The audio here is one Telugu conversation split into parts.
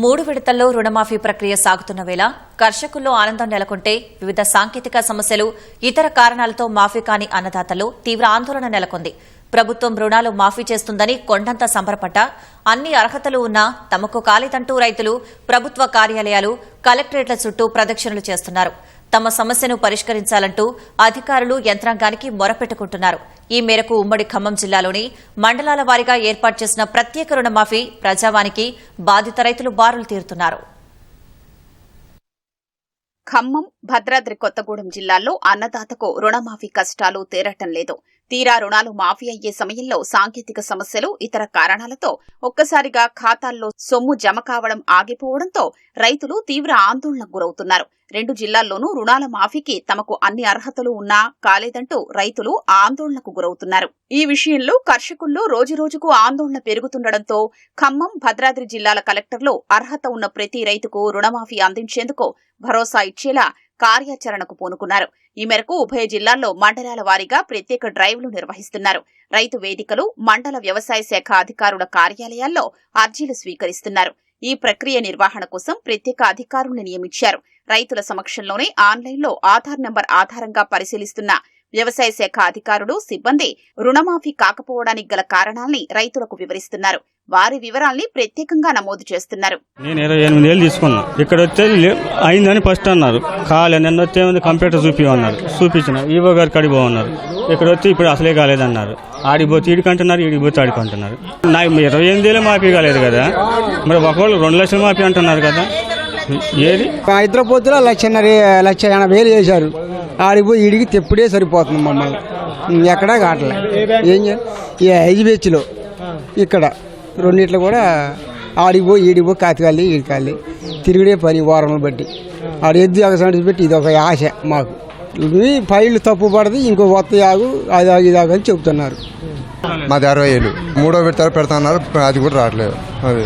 మూడు విడతల్లో రుణమాఫీ ప్రక్రియ సాగుతున్న వేళ కర్షకుల్లో ఆనందం నెలకొంటే వివిధ సాంకేతిక సమస్యలు ఇతర కారణాలతో మాఫీ కాని అన్నదాతలు తీవ్ర ఆందోళన నెలకొంది. ప్రభుత్వం రుణాలు మాఫీ చేస్తుందని కొండంత సంబరపడ్డ అన్ని అర్హతలు ఉన్నా తమకు కాలేదంటూ రైతులు ప్రభుత్వ కార్యాలయాలు కలెక్టరేట్ల చుట్టూ ప్రదక్షిణలు చేస్తున్నారు. తమ సమస్యను పరిష్కరించాలంటూ అధికారులు యంత్రాంగానికి మొరపెట్టుకుంటున్నారు. ఈ మేరకు ఉమ్మడి ఖమ్మం జిల్లాలోని మండలాల వారీగా ఏర్పాటు చేసిన ప్రత్యేక రుణమాఫీ ప్రజావానికి బాధిత రైతులు బారులు తీరుతున్నారు. ఖమ్మం భద్రాద్రి కొత్తగూడెం జిల్లాల్లో అన్నదాతకు రుణమాఫీ కష్టాలు తీరటం లేదు. తీరా రుణాలు మాఫీ అయ్యే సమయంలో సాంకేతిక సమస్యలు ఇతర కారణాలతో ఒక్కసారిగా ఖాతాల్లో సొమ్ము జమ కావడం ఆగిపోవడంతో రైతులు తీవ్ర ఆందోళనకు గురవుతున్నారు. రెండు జిల్లాల్లోనూ రుణాల మాఫీకి తమకు అన్ని అర్హతలు ఉన్నా కాలేదంటూ రైతులు ఆందోళనకు గురవుతున్నారు. ఈ విషయంలో కర్షకుల్లో రోజురోజుకు ఆందోళన పెరుగుతుండటంతో ఖమ్మం భద్రాద్రి జిల్లాల కలెక్టర్లు అర్హత ఉన్న ప్రతి రైతుకు రుణమాఫీ అందించేందుకు భరోసా ఇచ్చేలా కార్యాచరణకు పూనుకున్నారు. ఈ మేరకు ఉభయ జిల్లాల్లో మండలాల వారీగా ప్రత్యేక డ్రైవ్లు నిర్వహిస్తున్నారు. రైతు వేదికలు మండల వ్యవసాయ శాఖ అధికారుల కార్యాలయాల్లో అర్జీలు స్వీకరిస్తున్నారు. ఈ ప్రక్రియ నిర్వహణ కోసం ప్రత్యేక అధికారుల్ని నియమించారు. రైతుల సమక్షంలోనే ఆన్లైన్లో ఆధార్ నంబర్ ఆధారంగా పరిశీలిస్తున్న వ్యవసాయ శాఖ అధికారులు సిబ్బంది రుణమాఫీ కాకపోవడానికి గల కారణాల్ని రైతులకు వివరిస్తున్నారు. వారి వివరాల్ని ప్రత్యేకంగా నమోదు చేస్తున్నారు. నేను ఇరవై ఎనిమిది వేలు తీసుకున్నా. ఇక్కడ వచ్చే అయిందని ఫస్ట్ అన్నారు. కాలే నిన్న వచ్చే కంప్యూటర్ చూపించమన్నారు చూపించిన ఈవో గారు బాగున్నారు ఇక్కడ వచ్చి ఇప్పుడు అసలే కాలేదన్నారు. ఆడిపోతే ఈడికంటున్నారు ఈడిపోతే ఆడికంటున్నారు నాకు ఇరవై ఎనిమిది వేలు మాఫీ కాలేదు కదా? మరి ఒకళ్ళు రెండు లక్షలు మాఫీ అంటున్నారు కదా? ఏది? పొత్తులో లక్షన్నర లక్ష ఎనభై వేలు చేశారు. ఆడిపోయి ఇడికి తెప్పుడే సరిపోతుంది మమ్మల్ని. ఎక్కడా కావట్లే. ఏం చేయాలి? ఈ ఐజీబీహెచ్లో ఇక్కడ రెండిట్లో కూడా ఆడిపోయి ఈడిపోయి కాతికాలి ఈడికాలి తిరిగిడే పని వారంలో బట్టి. ఆడ ఎద్దు ఎగసాడి పెట్టి ఇది ఒక ఆశ మాకు. ఇవి ఫైళ్ళు తప్పు పడదు ఇంకో కొత్త యాగు అది ఆగు ఇది ఆగు అని చెబుతున్నారు. మాది అరవై ఏళ్ళు. మూడో పెడతారు పెడతాన్నారు అది కూడా రావట్లేదు. అది.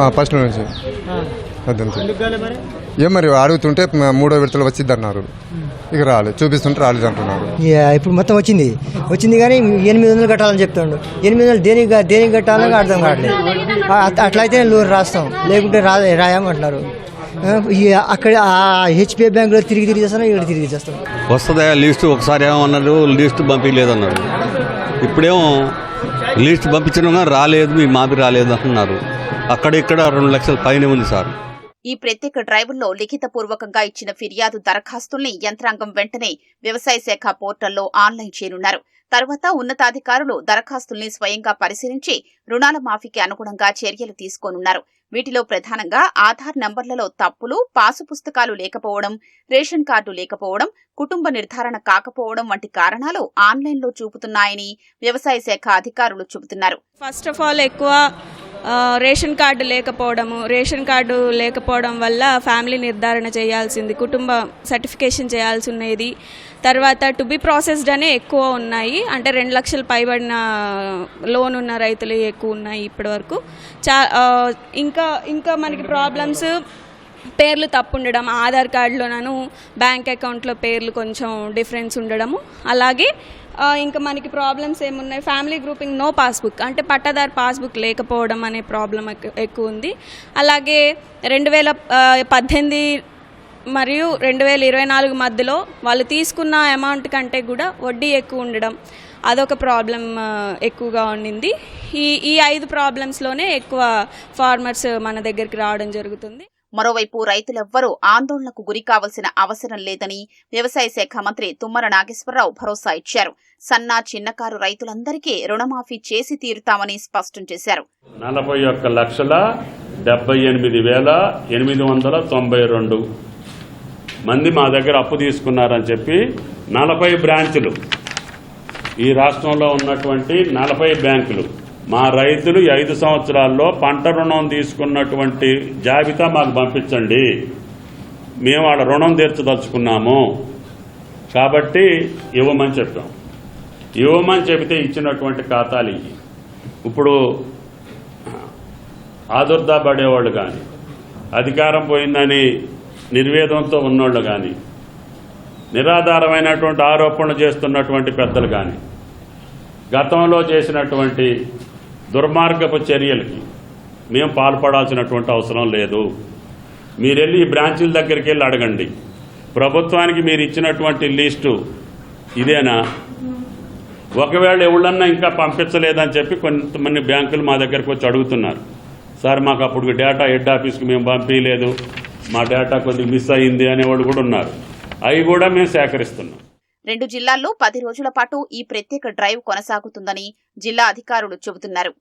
ఆ, ఫస్ట్ నుంచి. అదంతే. ఏం మరి అడుగుతుంటే మూడో విడతలు వచ్చింది అన్నారు ఇక రాలేదు చూపిస్తుంటే రాలేదు అంటున్నారు. యా, ఇప్పుడు మొత్తం వచ్చింది. వచ్చింది కానీ ఎనిమిది వందలు కట్టాలని చెప్తాడు. ఎనిమిది వందలు దేనికి దేనికి కట్టాలని అర్థం కావట్లేదు. అట్లయితే లోన్ రాస్తాం లేకుంటే రా రాయమంటున్నారు. అక్కడ హెచ్పిఐ బ్యాంకులో తిరిగి తిరిగి చేస్తాం ఇక్కడ తిరిగి చేస్తాం వస్తుందా లిస్ట్? ఒకసారి ఏమన్నారు లిస్ట్ పంపించలేదన్నారు. ఇప్పుడేమో లిస్ట్ పంపించడం రాలేదు మీ మాపి రాలేదు అంటున్నారు. అక్కడ ఇక్కడ రెండు లక్షల పైన ఉంది సార్. ఈ ప్రత్యేక డ్రైవుల్లో లిఖితపూర్వకంగా ఇచ్చిన ఫిర్యాదు దరఖాస్తుల్ని యంత్రాంగం వెంటనే వ్యవసాయ శాఖ పోర్టల్లో ఆన్లైన్ చేయనున్నారు. తర్వాత ఉన్నతాధికారులు దరఖాస్తుల్ని స్వయంగా పరిశీలించి రుణాల మాఫీకి అనుగుణంగా చర్యలు తీసుకోనున్నారు. వీటిలో ప్రధానంగా ఆధార్ నంబర్లలో తప్పులు పాసు పుస్తకాలు లేకపోవడం రేషన్ కార్డు లేకపోవడం కుటుంబ నిర్ధారణ కాకపోవడం వంటి కారణాలు ఆన్లైన్లో చూపుతున్నాయని వ్యవసాయ శాఖ అధికారులు చెబుతున్నారు. ఫస్ట్ ఆఫ్ ఆల్ ఎక్కువ రేషన్ కార్డు లేకపోవడము రేషన్ కార్డు లేకపోవడం వల్ల ఫ్యామిలీ నిర్ధారణ చేయాల్సింది కుటుంబ సర్టిఫికేషన్ చేయాల్సి ఉన్నది తర్వాత టు బి ప్రాసెస్డ్ అనే ఎక్కువ ఉన్నాయి. అంటే రెండు లక్షలు పైబడిన లోన్ ఉన్న రైతులు ఎక్కువ ఉన్నాయి ఇప్పటివరకు. చా ఇంకా ఇంకా మనకి ప్రాబ్లమ్స్ పేర్లు తప్పు ఉండడం ఆధార్ కార్డులోనూ బ్యాంక్ అకౌంట్లో పేర్లు కొంచెం డిఫరెన్స్ ఉండడము. అలాగే ఇంకా మనకి ప్రాబ్లమ్స్ ఏమున్నాయి? Family grouping no passbook. అంటే పట్టదారు పాస్బుక్ లేకపోవడం అనే ప్రాబ్లం ఎక్కువ ఉంది. అలాగే రెండు వేల పద్దెనిమిది మరియు రెండు వేల ఇరవై నాలుగు మధ్యలో వాళ్ళు తీసుకున్న అమౌంట్ కంటే కూడా వడ్డీ ఎక్కువ ఉండడం అదొక ప్రాబ్లం ఎక్కువగా ఉండింది. ఈ ఈ ఐదు ప్రాబ్లమ్స్లోనే ఎక్కువ ఫార్మర్స్ మన దగ్గరికి రావడం జరుగుతుంది. మరోవైపు రైతులెవ్వరూ ఆందోళనకు గురి కావాల్సిన అవసరం లేదని వ్యవసాయ శాఖ మంత్రి తుమ్మర నాగేశ్వరరావు భరోసా ఇచ్చారు. సన్న చిన్నకారు రైతులందరికీ రుణమాఫీ చేసి తీరుతామని స్పష్టం చేశారు. నలభై ఒక్క లక్షల డెబ్బై ఎనిమిది వేల ఎనిమిది వందల తొంభై రెండు మంది మా దగ్గర అప్పు తీసుకున్నారని చెప్పి నలభై బ్రాంచులు ఈ రాష్ట్రంలో ఉన్నటువంటి నలభై బ్యాంకులు మా రైతులు ఐదు సంవత్సరాల్లో పంట రుణం తీసుకున్నటువంటి జాబితా మాకు పంపించండి. మేము వాళ్ళ రుణం తీర్చదలుచుకున్నాము. కాబట్టి ఇవ్వమని చెప్పాం. ఇవ్వమని చెబితే ఇచ్చినటువంటి ఖాతాలు ఇవి ఇప్పుడు ఆదుర్దా పడేవాళ్ళు కానీ అధికారం పోయిందని నిర్వేదంతో ఉన్నోళ్ళు కానీ నిరాధారమైనటువంటి ఆరోపణలు చేస్తున్నటువంటి పెద్దలు కానీ గతంలో చేసినటువంటి దుర్మార్గపు చర్యలకి మేము పాల్పడాల్సినటువంటి అవసరం లేదు. మీరు వెళ్ళి ఈ బ్రాంచీల దగ్గరికి వెళ్ళి అడగండి. ప్రభుత్వానికి మీరు ఇచ్చినటువంటి లిస్టు ఇదేనా? ఒకవేళ ఎవళ్ళన్నా ఇంకా పంపించలేదని చెప్పి కొంతమంది బ్యాంకులు మా దగ్గరకు వచ్చి అడుగుతున్నారు. సార్ మాకు అప్పుడు డేటా హెడ్ ఆఫీస్కి మేము పంపించలేదు. మా డేటా కొద్దిగా మిస్ అయ్యింది అనేవాళ్ళు కూడా ఉన్నారు. అవి కూడా మేము సేకరిస్తున్నాం. రెండు జిల్లాల్లో పది రోజుల పాటు ఈ ప్రత్యేక డ్రైవ్ కొనసాగుతుందని జిల్లా అధికారులు చెబుతున్నారు.